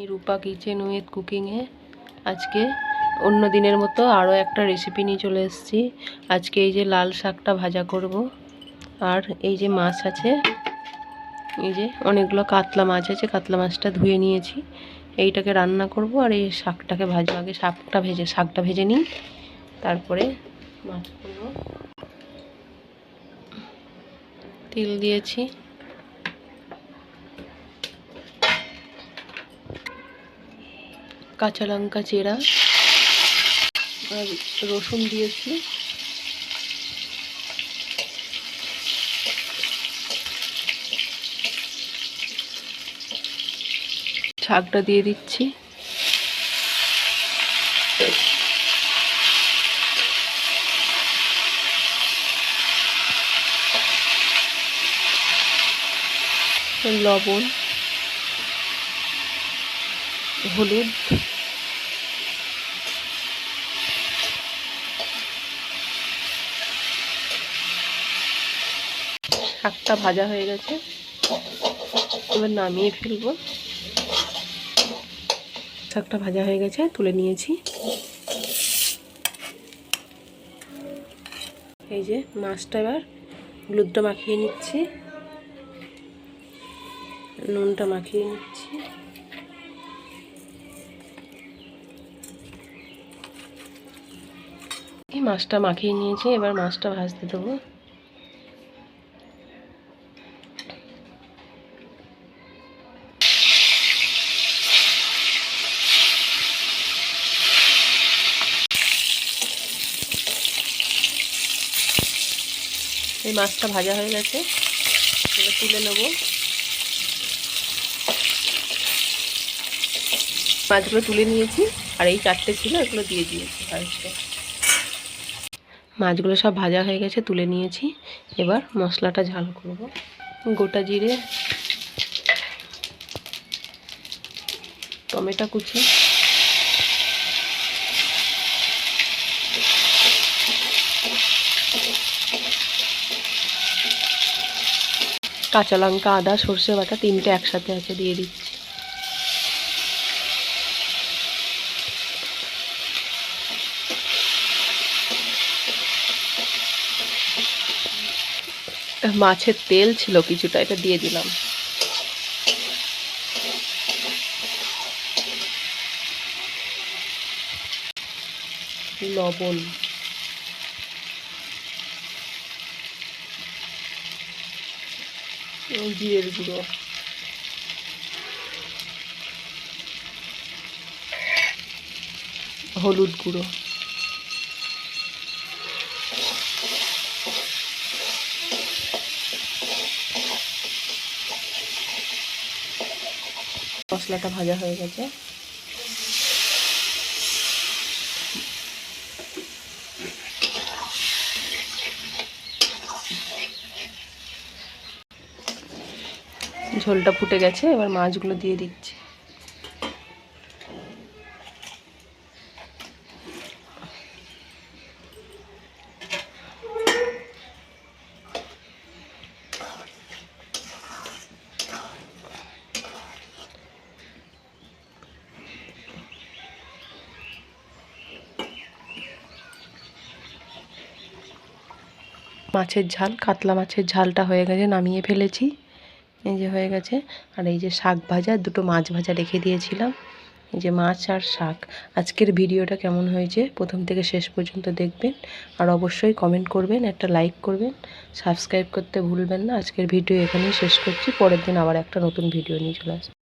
আমি রূপা kitchen with কুকিংয়ে আজকে অন্য দিনের মতো আরও একটা রেসিপি নিয়ে চলে এসেছি। আজকে এই যে লাল শাকটা ভাজা করব। আর এই যে মাছ আছে, এই যে অনেকগুলো কাতলা মাছ আছে, কাতলা মাছটা ধুয়ে নিয়েছি। এইটাকে রান্না করব আর এই শাকটাকে ভাজবো। আগে শাকটা ভেজে শাকটা ভেজে নিই। তারপরে মাছ করব তেল দিয়েছি। কাঁচা লঙ্কা চেরা আর রসুন দিয়েছি। শাকটা দিয়ে দিচ্ছি। লবণ। হলুদ। শাকটা ভাজা হয়ে গেছে। এবার নামিয়ে ফেলব। শাকটা ভাজা হয়ে গেছে, তুলে নিয়েছি। এই যে মাছটা এবার হলুদটা মাখিয়ে নিচ্ছি। নুনটা মাখিয়ে নিচ্ছি। এই মাছটা মাখিয়ে নিয়েছি, এবার মাছটা ভাজতে দেবো। এই মাছটা ভাজা হয়ে গেছে, এবার তুলে নেব। মাছগুলো তুলে নিয়েছি, আর এই চারটে ছিল, এগুলো দিয়ে দিয়েছি ফার্স্টে মাছগুলো সব ভাজা হয়ে গেছে, তুলে নিয়েছি। এবার মশলাটা ঝাল করব। গোটা জিরে, টমেটো কুচি, কাঁচা লঙ্কা, আদা, সর্ষে বাটা তিনটে একসাথে আছে, দিয়ে দিচ্ছি। মাছের তেল ছিল কিছুটা এটা দিয়ে দিলাম। লবণ। জিরের গুঁড়ো। হলুদ গুঁড়ো। মশলাটা ভাজা হয়ে গেছে। ঝোলটা ফুটে গেছে এবার মাছগুলো দিয়ে দিচ্ছি। মাছের ঝাল, কাতলা মাছের ঝালটা হয়ে গেছে, নামিয়ে ফেলেছি। এই যে হয়ে গেছে। আর এই যে শাক ভাজা, দুটো মাছ ভাজা রেখে দিয়েছিলাম। এই যে মাছ আর শাক। আজকের ভিডিওটা কেমন হয়েছে? প্রথম থেকে শেষ পর্যন্ত দেখবেন। আর অবশ্যই কমেন্ট করবেন, একটা লাইক করবেন। সাবস্ক্রাইব করতে ভুলবেন না। আজকের ভিডিও এখানেই শেষ করছি। পরের দিন আবার একটা নতুন ভিডিও নিয়ে চলে আসব।